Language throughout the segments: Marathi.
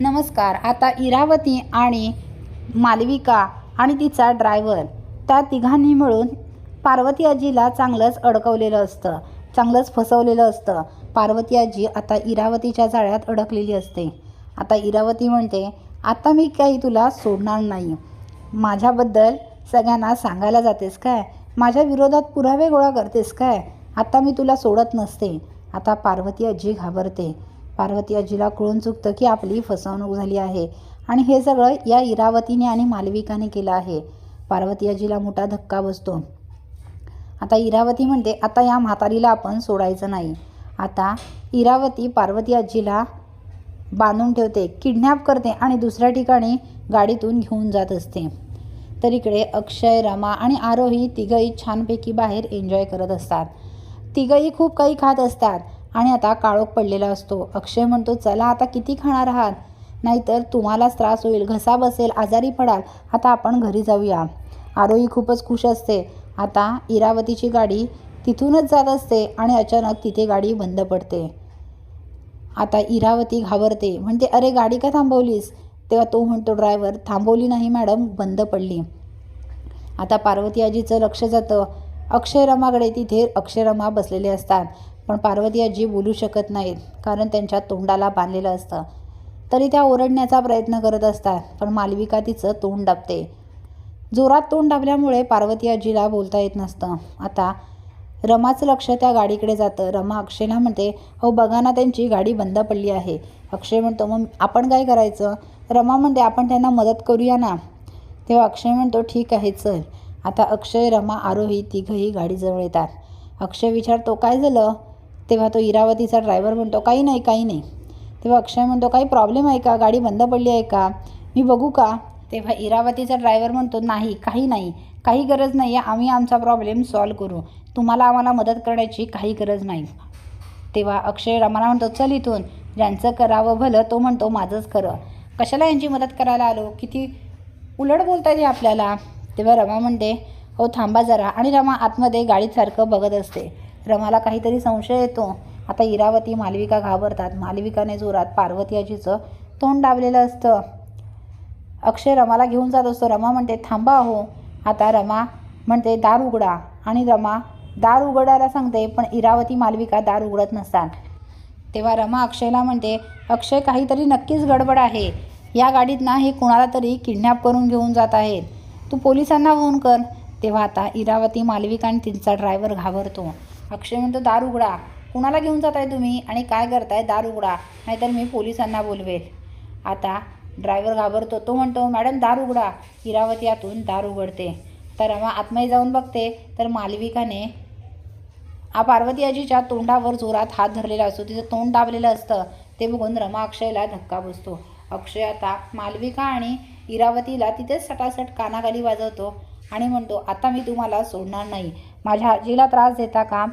नमस्कार. आता इरावती आणि मालविका आणि तिचा ड्रायव्हर त्या तिघांनी मिळून पार्वती आजीला चांगलंच अडकवलेलं असतं चांगलंच फसवलेलं असतं. पार्वती आजी आता इरावतीच्या जाळ्यात अडकलेली असते. आता इरावती म्हणते आता मी काही तुला सोडणार नाही. माझ्याबद्दल सगळ्यांना सांगायला जातेस काय? माझ्या विरोधात पुरावे गोळा करतेस काय? आता मी तुला सोडत नसते. आता पार्वती आजी घाबरते. पार्वती आजीला कळून चुकतं की आपली फसवणूक झाली आहे. आणि हे सगळं या इरावतीने आणि मालविकाने केलं आहे. पार्वती आजीला मोठा धक्का बसतो. आता इरावती म्हणते आता या म्हातारीला आपण सोडायचं नाही. आता इरावती पार्वती आजीला बांधून ठेवते किडनॅप करते आणि दुसऱ्या ठिकाणी गाडीतून घेऊन जात असते. तर इकडे अक्षय रमा आणि आरोही तिघंही छानपैकी बाहेर एन्जॉय करत असतात. तिघंही खूप काही खात असतात. आणि आता काळोख पडलेला असतो. अक्षय म्हणतो चला आता किती खाणार आहात? नाहीतर तुम्हालाच त्रास होईल. घसा बसेल आजारी पडाल. आता आपण घरी जाऊया. आरोही खूपच खुश असते. आता इरावतीची गाडी तिथूनच जात असते आणि अचानक तिथे गाडी बंद पडते. आता इरावती घाबरते. म्हणते अरे गाडी का थांबवलीस? तेव्हा तो म्हणतो ड्रायव्हर थांबवली नाही मॅडम बंद पडली. आता पार्वती आजीचं लक्ष जातं. अक्षयरमाकडे तिथे अक्षयरमा बसलेले असतात. पण पार्वती आजी बोलू शकत नाहीत कारण त्यांच्या तोंडाला बांधलेलं असतं. तरी त्या ओरडण्याचा प्रयत्न करत असतात पण मालविका तिचं तोंड दाबते. जोरात तोंड दाबल्यामुळे पार्वती आजीला बोलता येत नसतं. आता रमाचं लक्ष त्या गाडीकडे जातं. रमा अक्षयला म्हणते अहो बघा ना त्यांची गाडी बंद पडली आहे. अक्षय म्हणतो मग आपण काय करायचं? रमा म्हणते आपण त्यांना मदत करूया ना. तेव्हा अक्षय म्हणतो ठीक आहे चल. आता अक्षय रमा आरोही तिघंही गाडीजवळ येतात. अक्षय विचारतो काय झालं? तेव्हा तो इरावतीचा ड्रायव्हर म्हणतो काही नाही काही नाही. तेव्हा अक्षय म्हणतो काही प्रॉब्लेम आहे का? गाडी बंद पडली आहे का? मी बघू का? तेव्हा इरावतीचा ड्रायव्हर म्हणतो नाही काही नाही. काही गरज नाही आहे. आम्ही आमचा प्रॉब्लेम सॉल्व करू. तुम्हाला आम्हाला मदत करण्याची काही गरज नाही. तेव्हा अक्षय रमाला म्हणतो चल इथून. ज्यांचं करावं भलं तो म्हणतो माझंच खरं. कशाला यांची मदत करायला आलो? किती उलट बोलता येते आपल्याला. तेव्हा रमा म्हणते हो थांबा जरा. आणि रमा आतमध्ये गाडीसारखं बघत असते. रमाला काहीतरी संशय येतो. आता इरावती मालविका घाबरतात. मालविकाने जोरात पार्वती आजीचं तोंड दाबलेलं असतं. अक्षय रमाला घेऊन जात असतो. रमा म्हणते थांबा हो आता रमा म्हणते दार उघडा. आणि रमा दार उघडायला सांगते पण इरावती मालविका दार उघडत नसतात. तेव्हा रमा अक्षयला म्हणते अक्षय काहीतरी नक्कीच गडबड आहे. या गाडीत ना हे कुणाला तरी किडनॅप करून घेऊन जात आहेत. तू पोलिसांना फोन कर. तेव्हा आता इरावती मालविका आणि तिचा ड्रायव्हर घाबरतो. अक्षय म्हणतो दार उघडा. कुणाला घेऊन जात आहे तुम्ही? आणि काय करताय? दार उघडा. नाहीतर मी पोलिसांना बोलवेल. आता ड्रायव्हर घाबरतो. तो म्हणतो मॅडम दार उघडा. इरावती यातून दार उघडते. तर रमा आतमध्ये जाऊन बघते. तर मालविकाने आ पार्वती आजीच्या तोंडावर जोरात हात धरलेला असतो. तिचं तोंड दाबलेलं असतं. ते बघून रमा अक्षयला धक्का बसतो. अक्षय आता मालविका आणि इरावतीला तिथेच सटासट कानाखाली वाजवतो आणि म्हणतो आता मी तुम्हाला सोडणार नाही. माझ्या आजीला त्रास देता का?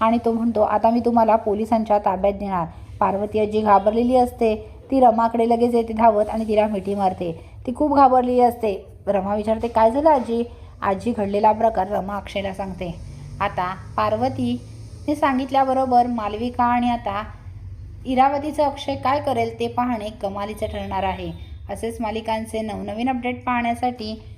आणि तो म्हणतो आता मी तुम्हाला पोलिसांच्या ताब्यात देणार. पार्वती आजी घाबरलेली असते. ती रमाकडे लगेच येते धावत आणि तिला मिठी मारते. ती खूप घाबरलेली असते. रमा विचारते काय झालं आजी? आजी घडलेला प्रकार रमा अक्षयला सांगते. आता पार्वतीने सांगितल्याबरोबर मालविका आणि आता इरावतीचं अक्षय काय करेल ते पाहणे कमालीचं ठरणार आहे. असेच मालिकांचे नवनवीन अपडेट पाहण्यासाठी